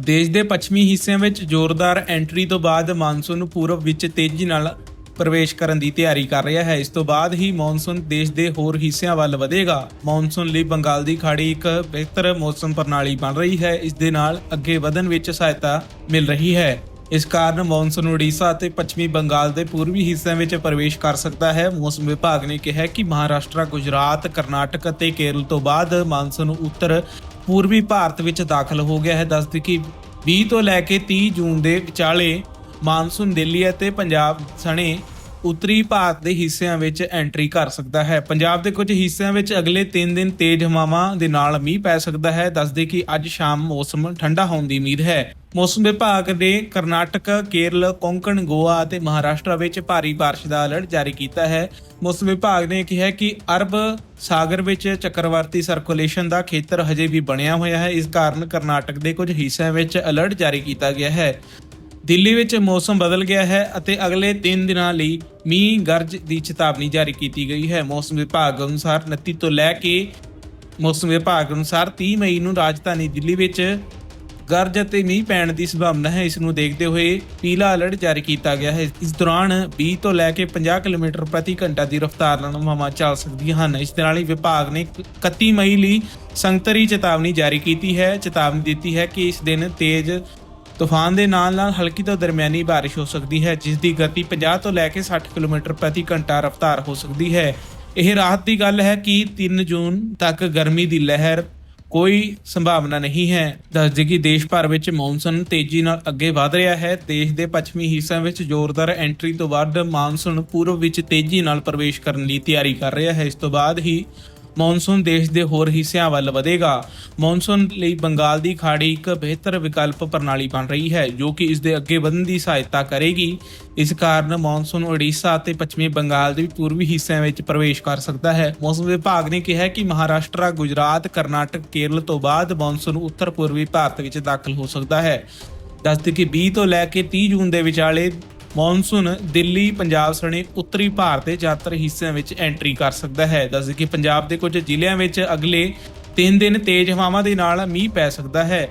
ਦੇਸ਼ ਦੇ ਪੱਛਮੀ ਹਿੱਸਿਆਂ ਵਿੱਚ ਜ਼ੋਰਦਾਰ ਐਂਟਰੀ ਤੋਂ ਬਾਅਦ ਮਾਨਸੂਨ ਪੂਰਬ ਵਿੱਚ ਤੇਜ਼ੀ ਨਾਲ ਪ੍ਰਵੇਸ਼ ਕਰਨ ਦੀ ਤਿਆਰੀ ਕਰ ਰਿਹਾ ਹੈ। ਇਸ ਤੋਂ ਬਾਅਦ ਹੀ ਮੌਨਸੂਨ ਦੇਸ਼ ਦੇ ਹੋਰ ਹਿੱਸਿਆਂ ਵੱਲ ਵਧੇਗਾ। ਮੌਨਸੂਨ ਲਈ ਬੰਗਾਲ ਦੀ ਖਾੜੀ ਇੱਕ ਬਿਹਤਰ ਮੌਸਮ ਪ੍ਰਣਾਲੀ ਬਣ ਰਹੀ ਹੈ। ਇਸ ਦੇ ਨਾਲ ਅੱਗੇ ਵਧਣ ਵਿੱਚ ਸਹਾਇਤਾ ਮਿਲ ਰਹੀ ਹੈ। ਇਸ ਕਾਰਨ ਮੌਨਸੂਨ ਉੜੀਸਾ ਅਤੇ ਪੱਛਮੀ ਬੰਗਾਲ ਦੇ ਪੂਰਬੀ ਹਿੱਸਿਆਂ ਵਿੱਚ ਪ੍ਰਵੇਸ਼ ਕਰ ਸਕਦਾ ਹੈ। ਮੌਸਮ ਵਿਭਾਗ ਨੇ ਕਿਹਾ ਕਿ ਮਹਾਰਾਸ਼ਟਰ, ਗੁਜਰਾਤ, ਕਰਨਾਟਕ ਅਤੇ ਕੇਰਲ ਤੋਂ ਬਾਅਦ ਮਾਨਸੂਨ ਉੱਤਰ ਪੂਰਬੀ ਭਾਰਤ ਵਿੱਚ ਦਾਖਲ ਹੋ ਗਿਆ ਹੈ। ਦੱਸਦੀ ਕਿ 20 ਤੋਂ ਲੈ ਕੇ 30 ਜੂਨ ਦੇ ਵਿਚਾਲੇ ਮਾਨਸੂਨ ਦਿੱਲੀ ਅਤੇ ਪੰਜਾਬ ਸਣੇ ਉੱਤਰੀ ਭਾਰਤ ਦੇ ਹਿੱਸਿਆਂ ਵਿੱਚ ਐਂਟਰੀ ਕਰ ਸਕਦਾ ਹੈ। ਪੰਜਾਬ ਦੇ ਕੁਝ ਹਿੱਸਿਆਂ ਵਿੱਚ ਅਗਲੇ 3 ਦਿਨ ਤੇਜ਼ ਹਵਾਵਾਂ ਦੇ ਨਾਲ ਮੀਂਹ ਪੈ ਸਕਦਾ ਹੈ। ਦੱਸਦੇ ਕਿ ਅੱਜ ਸ਼ਾਮ ਮੌਸਮ ਠੰਡਾ ਹੋਣ ਦੀ ਉਮੀਦ ਹੈ। ਮੌਸਮ ਵਿਭਾਗ ਨੇ ਕਰਨਾਟਕ, ਕੇਰਲ, ਕੋਂਕਣ, ਗੋਆ ਅਤੇ ਮਹਾਰਾਸ਼ਟਰ ਵਿੱਚ ਭਾਰੀ ਬਾਰਿਸ਼ ਦਾ ਅਲਰਟ ਜਾਰੀ ਕੀਤਾ ਹੈ। ਮੌਸਮ ਵਿਭਾਗ ਨੇ ਕਿਹਾ ਕਿ ਅਰਬ ਸਾਗਰ ਵਿੱਚ ਚੱਕਰਵਾਤੀ ਸਰਕੂਲੇਸ਼ਨ ਦਾ ਖੇਤਰ ਹਜੇ ਵੀ ਬਣਿਆ ਹੋਇਆ ਹੈ। ਇਸ ਕਾਰਨ ਕਰਨਾਟਕ ਦੇ ਕੁਝ ਹਿੱਸਿਆਂ ਵਿੱਚ ਅਲਰਟ ਜਾਰੀ ਕੀਤਾ ਗਿਆ ਹੈ। ਦਿੱਲੀ ਵਿੱਚ ਮੌਸਮ ਬਦਲ ਗਿਆ ਹੈ ਅਤੇ ਅਗਲੇ 3 ਦਿਨਾਂ ਲਈ ਮੀਂਹ ਗਰਜ ਦੀ ਚੇਤਾਵਨੀ ਜਾਰੀ ਕੀਤੀ ਗਈ ਹੈ। ਮੌਸਮ ਵਿਭਾਗ ਅਨੁਸਾਰ 29 ਤੋਂ ਲੈ ਕੇ ਮੌਸਮ ਵਿਭਾਗ ਅਨੁਸਾਰ 30 ਮਈ ਨੂੰ ਰਾਜਧਾਨੀ ਦਿੱਲੀ ਵਿੱਚ ਗਰਜ ਅਤੇ ਮੀਂਹ ਪੈਣ ਦੀ ਸੰਭਾਵਨਾ ਹੈ। ਇਸ ਨੂੰ ਦੇਖਦੇ ਹੋਏ ਪੀਲਾ ਅਲਰਟ ਜਾਰੀ ਕੀਤਾ ਗਿਆ ਹੈ। ਇਸ ਦੌਰਾਨ 20 ਤੋਂ ਲੈ ਕੇ 50 ਕਿਲੋਮੀਟਰ ਪ੍ਰਤੀ ਘੰਟਾ ਦੀ ਰਫ਼ਤਾਰ ਨਾਲ ਹਵਾਵਾਂ ਚੱਲ ਸਕਦੀਆਂ ਹਨ। ਇਸ ਦੇ ਨਾਲ ਹੀ ਵਿਭਾਗ ਨੇ 31 ਮਈ ਲਈ ਸੰਗਤਰੀ ਚੇਤਾਵਨੀ ਜਾਰੀ ਕੀਤੀ ਹੈ। ਚੇਤਾਵਨੀ ਦਿੱਤੀ ਹੈ ਕਿ ਇਸ ਦਿਨ ਤੇਜ਼ ਤੂਫਾਨ ਦੇ ਨਾਲ ਨਾਲ ਹਲਕੀ ਤੋਂ ਦਰਮਿਆਨੀ ਬਾਰਿਸ਼ ਹੋ ਸਕਦੀ ਹੈ, ਜਿਸ ਦੀ ਗਤੀ 50 ਤੋਂ ਲੈ ਕੇ 60 ਕਿਲੋਮੀਟਰ ਪ੍ਰਤੀ ਘੰਟਾ ਰਫ਼ਤਾਰ ਹੋ ਸਕਦੀ ਹੈ। ਇਹ ਰਾਹਤ ਦੀ ਗੱਲ ਹੈ ਕਿ 3 ਜੂਨ ਤੱਕ ਗਰਮੀ ਦੀ ਲਹਿਰ ਕੋਈ ਸੰਭਾਵਨਾ ਨਹੀਂ ਹੈ। ਦੱਸਦੇ ਕਿ ਦੇਸ਼ ਭਰ ਵਿੱਚ ਮੌਨਸੂਨ ਤੇਜ਼ੀ ਨਾਲ ਅੱਗੇ ਵਧ ਰਿਹਾ ਹੈ। ਦੇਸ਼ ਦੇ ਪੱਛਮੀ ਹਿੱਸਿਆਂ ਵਿੱਚ ਜ਼ੋਰਦਾਰ ਐਂਟਰੀ ਤੋਂ ਬਾਅਦ ਮਾਨਸੂਨ ਪੂਰਬ ਵਿੱਚ ਤੇਜ਼ੀ ਨਾਲ ਪ੍ਰਵੇਸ਼ ਕਰਨ ਲਈ ਤਿਆਰੀ ਕਰ ਰਿਹਾ ਹੈ। ਇਸ ਤੋਂ ਬਾਅਦ ਹੀ ਮੌਨਸੂਨ ਦੇਸ਼ ਦੇ ਹੋਰ ਹਿੱਸਿਆਂ ਵੱਲ ਵਧੇਗਾ। ਮੌਨਸੂਨ ਲਈ ਬੰਗਾਲ ਦੀ ਖਾੜੀ ਇੱਕ ਬਿਹਤਰ ਵਿਕਲਪ ਪ੍ਰਣਾਲੀ ਬਣ ਰਹੀ ਹੈ, ਜੋ ਕਿ ਇਸ ਦੇ ਅੱਗੇ ਵਧਣ ਦੀ ਸਹਾਇਤਾ ਕਰੇਗੀ। ਇਸ ਕਾਰਨ ਮੌਨਸੂਨ ਓਡੀਸ਼ਾ ਅਤੇ ਪੱਛਮੀ ਬੰਗਾਲ ਦੇ ਪੂਰਬੀ ਹਿੱਸਿਆਂ ਵਿੱਚ ਪ੍ਰਵੇਸ਼ ਕਰ ਸਕਦਾ ਹੈ। ਮੌਸਮ ਵਿਭਾਗ ਨੇ ਕਿਹਾ ਕਿ ਮਹਾਰਾਸ਼ਟਰ, ਗੁਜਰਾਤ, ਕਰਨਾਟਕ, ਕੇਰਲ ਤੋਂ ਬਾਅਦ ਮੌਨਸੂਨ ਉੱਤਰ ਪੂਰਬੀ ਭਾਰਤ ਵਿੱਚ ਦਾਖਲ ਹੋ ਸਕਦਾ ਹੈ। ਦੱਸਦੇ ਕਿ 20 ਤੋਂ ਲੈ ਕੇ 30 ਜੂਨ ਦੇ ਵਿਚਾਲੇ ਮੌਨਸੂਨ ਦਿੱਲੀ ਪੰਜਾਬ ਸਣੇ ਉੱਤਰੀ ਭਾਰਤ ਦੇ ਜ਼ਿਆਦਾਤਰ ਹਿੱਸਿਆਂ ਵਿੱਚ ਐਂਟਰੀ ਕਰ ਸਕਦਾ ਹੈ। ਦੱਸਦੇ ਕਿ ਪੰਜਾਬ ਦੇ ਕੁਝ ਜ਼ਿਲ੍ਹਿਆਂ ਵਿੱਚ ਅਗਲੇ 3 ਦਿਨ ਤੇਜ਼ ਹਵਾਵਾਂ ਦੇ ਨਾਲ ਮੀਂਹ ਪੈ ਸਕਦਾ ਹੈ।